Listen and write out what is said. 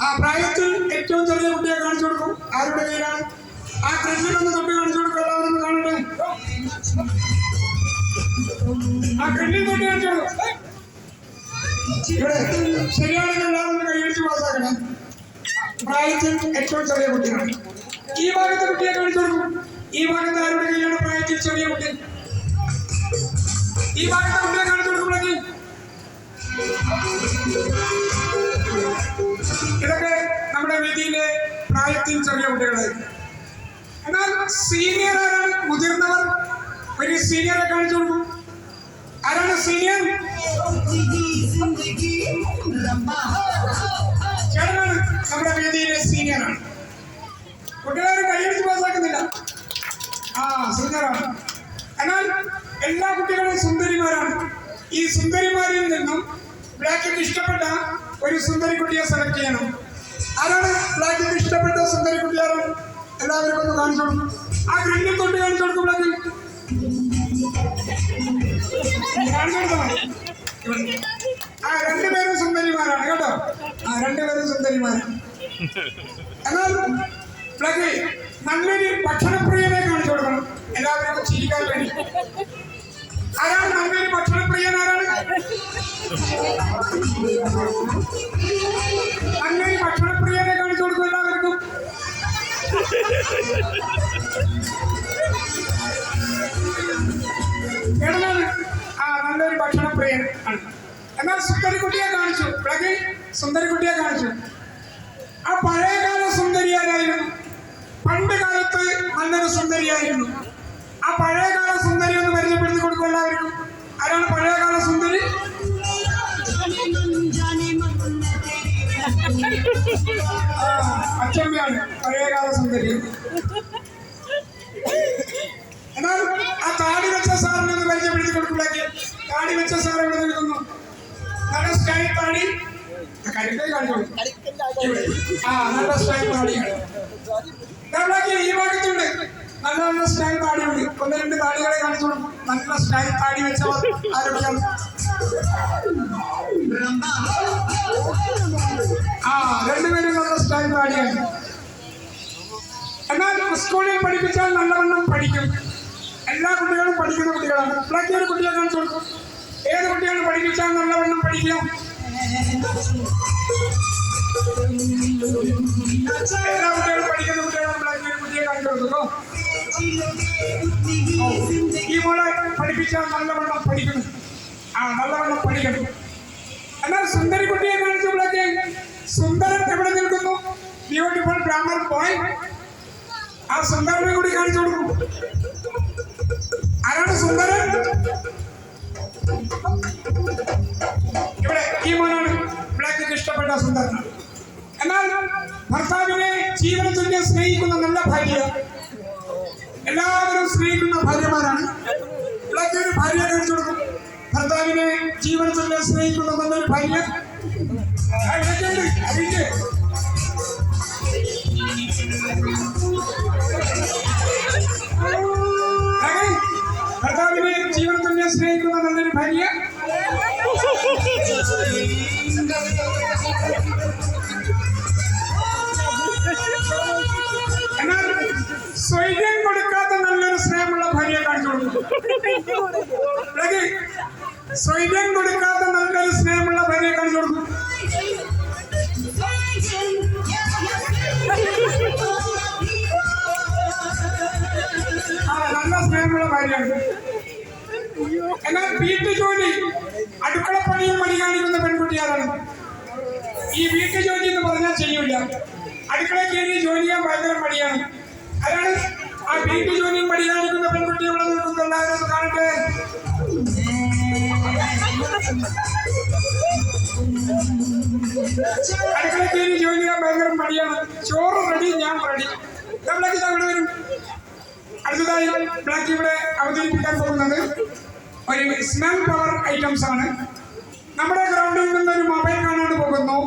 ആ പ്രായത്തിൽ ഏറ്റവും ചെറിയ കുട്ടിയെ കാണിച്ചു കൊടുക്കും ആരുടെ കയ്യിലാണ് ആ കണ്ണിലൊന്ന് തൊട്ട് കാണിച്ചു കൊടുക്കും എല്ലാവരും കാണട്ടെ ആ കണ്ണിൽ തൊട്ട് കാണിച്ചോളൂ. ശരിയാണെങ്കിൽ ഒന്ന് കൈയടിച്ച് പാസ്സാക്കണം. പ്രായത്തിൽ ഏറ്റവും ചെറിയ കുട്ടിയാണ് ഈ ഭാഗത്തെ കുട്ടിയെ കാണിച്ചു കൊടുക്കും. ഈ ഭാഗത്ത് ആരുടെ കയ്യാണ് പ്രായത്തിൽ ചെറിയ കുട്ടി? ഈ ഭാഗത്തെ കുട്ടിയെ കാണിച്ചു കൊടുക്കുമ്പോഴേക്ക് ഇതൊക്കെ നമ്മുടെ വേദിയിലെ പ്രായത്തിൽ ചെറിയ കുട്ടികളായിരിക്കും. എന്നാൽ സീനിയർ ആരാണ്? മുതിർന്നവർ? പിന്നെ സീനിയറെ കാണിച്ചു കൊടുക്കും. ആരാണ് സീനിയർ ചേട്ടനാണ് നമ്മുടെ വേദിയിലെ സീനിയറാണ് കുട്ടികളെ കൈയടിച്ച് പാസ്സാക്കുന്നില്ല. ആ സുന്ദരാണ് എന്നാൽ എല്ലാ കുട്ടികളും സുന്ദരിമാരാണ്. ഈ സുന്ദരിമാരിൽ നിന്നും ബ്ലാക്കിന് ഇഷ്ടപ്പെട്ട ഒരു സുന്ദരിക്കുട്ടിയെ സെലക്ട് ചെയ്യണം. ആരാണ് ബ്ലാക്കിന് ഇഷ്ടപ്പെട്ട സുന്ദരി കുട്ടിയാണ് എല്ലാവർക്കും ഒന്ന് കാണിച്ചു കൊടുക്കും ആ ഗ്രില്ലിൽ തൊട്ട് കാണിച്ചു കൊടുക്കും എന്നാൽ പ്ലഗ് നല്ലൊരു ഭക്ഷണപ്രിയനെ കാണിച്ചു കൊടുക്കണം. എല്ലാവരും ചിരിക്കാൻ വേണ്ടി. ആരാണ് നല്ലൊരു ഭക്ഷണപ്രിയൻ? ആരാണ്? നല്ലൊരു ഭക്ഷണപ്രിയനെ കാണിച്ചു കൊടുക്കും എല്ലാവർക്കും. ഏതാണ് ആ നല്ലൊരു ഭക്ഷണപ്രിയൻ ആണ്. എന്നാൽ സുന്ദരിക്കുട്ടിയെ കാണിച്ചു. സുന്ദരി സുന്ദരിക്കുട്ടിയെ കാണിച്ചു. ആ പഴയകാല സുന്ദരിയാരായിരുന്നു? പണ്ട് കാലത്ത് നല്ലൊരു സുന്ദരിയായിരുന്നു. ആ പഴയകാല സുന്ദരി ഒന്ന് പരിചയപ്പെടുത്തി കൊടുക്കും എല്ലാവർക്കും. ആരാണ് പഴയകാല സുന്ദരി? അച്ചമ്മയാണ് പഴയകാല സുന്ദരി. എന്നാൽ ആ താടി വെച്ച സാറിനെ ഒന്ന് പരിചയപ്പെടുത്തി കൊടുക്കുമ്പോഴേക്ക്. താടി വെച്ച സാർ എവിടെ നിൽക്കുന്നു? നല്ല സ്റ്റൈൽ താടി. കരിക്കൽ ആ നല്ല ഈ ഭാഗത്തുണ്ട്. നല്ല നല്ല സ്റ്റാങ്ക് താടിയുണ്ട് ഒന്ന് രണ്ട് താടികളെ കാണിച്ചോളും. നല്ല സ്റ്റാങ്ക് പാടി വെച്ചവർ ആരോഗ്യം ആ രണ്ടുപേരും നല്ല സ്റ്റാങ്ക് പാടിയാണ് എന്നാൽ സ്കൂളിൽ പഠിപ്പിച്ചാൽ നല്ലവണ്ണം പഠിക്കും. എല്ലാ കുട്ടികളും പഠിക്കുന്ന കുട്ടികളാണ്. ഇളക്കിയൊരു കുട്ടികളെ കാണിച്ചോളൂ. ഏത് കുട്ടിയാണ് പഠിപ്പിച്ചാൽ നല്ലവണ്ണം പഠിക്കാം എല്ലാ കുട്ടികളും പഠിക്കുന്ന കുട്ടികളാണ് ബാക്കി ഒരു കുട്ടിയെ കാണിച്ചു കൊടുക്കുന്നു ഈ മോളെ പഠിപ്പിച്ചാൽ നല്ലവണ്ണം പഠിക്കണം ആ നല്ലവണ്ണം പഠിക്കണം എന്നാൽ സുന്ദരി കുട്ടിയെ കാണിച്ചപ്പോഴൊക്കെ സുന്ദരൻ എവിടെ നിൽക്കുന്നു ബ്യൂട്ടിഫുൾ ഗ്രാമർ ബോയ് ആ സുന്ദരനെ കൂടി കാണിച്ചു കൊടുക്കും ആരാണ് സുന്ദരൻ ഇവിടെ ഈ മോനാണ് ബ്ലാക്ക് ഇഷ്ടപ്പെട്ട എന്നാൽ ഭർത്താവിനെ ജീവന സ്നേഹിക്കുന്ന നല്ല ഭാര്യ. എല്ലാവരും സ്നേഹിക്കുന്ന ഭാര്യമാരാണ്. ബ്ലാക്ക് ഒരു ഭാര്യയെ കാണിച്ചു കൊടുക്കും. ഭർത്താവിനെ ജീവന സ്നേഹിക്കുന്ന നല്ലൊരു ഭാര്യ. അങ്ങനെ ഭർത്താവിനെ ജീവന സ്നേഹിക്കുന്ന നല്ലൊരു ഭാര്യ. എന്നാൽ സ്വൈര്യം കൊടുക്കാത്ത നല്ലൊരു സ്നേഹമുള്ള ഭാര്യയെ കാണിച്ചു കൊടുക്കും സ്വൈര്യം കൊടുക്കാത്ത നല്ലൊരു സ്നേഹമുള്ള ഭാര്യയെ കാണിച്ചു കൊടുക്കും ആ നല്ല സ്നേഹമുള്ള ഭാര്യയാണ് എന്നാൽ വീട്ടു ജോലി? അടുക്കള പണിയും മണി കാണിക്കുന്ന പെൺകുട്ടി ഈ വീട്ടു ജോലി എന്ന് പറഞ്ഞാൽ ചെയ്യൂല. അടുക്കള കയറി ജോലി ചെയ്യാൻ ഭയങ്കര മടിയാണ്. അതാണ് ആ വീട്ടു ജോലിയും മടി കാണിക്കുന്ന പെൺകുട്ടി ഇവിടെ നിൽക്കുന്ന എല്ലാവരും കാണട്ടെ. അടുക്കള കയറി ജോലി ചെയ്യാൻ ഭയങ്കര മടിയാണ്. ചോറ് റെഡി ഞാൻ റെഡി നമ്മളൊക്കെ ഇവിടെ വരും. അടുത്തതായി ബ്ലാക്ക് ഇവിടെ അവതരിപ്പിക്കാൻ പോകുന്നത് ഒരു സ്മെൽ പവർ ഐറ്റംസ് ആണ്. നമ്മുടെ ഗ്രൗണ്ടിൽ നിന്നൊരു മൊബൈൽ കാണാണ്ട് പോകുന്നു.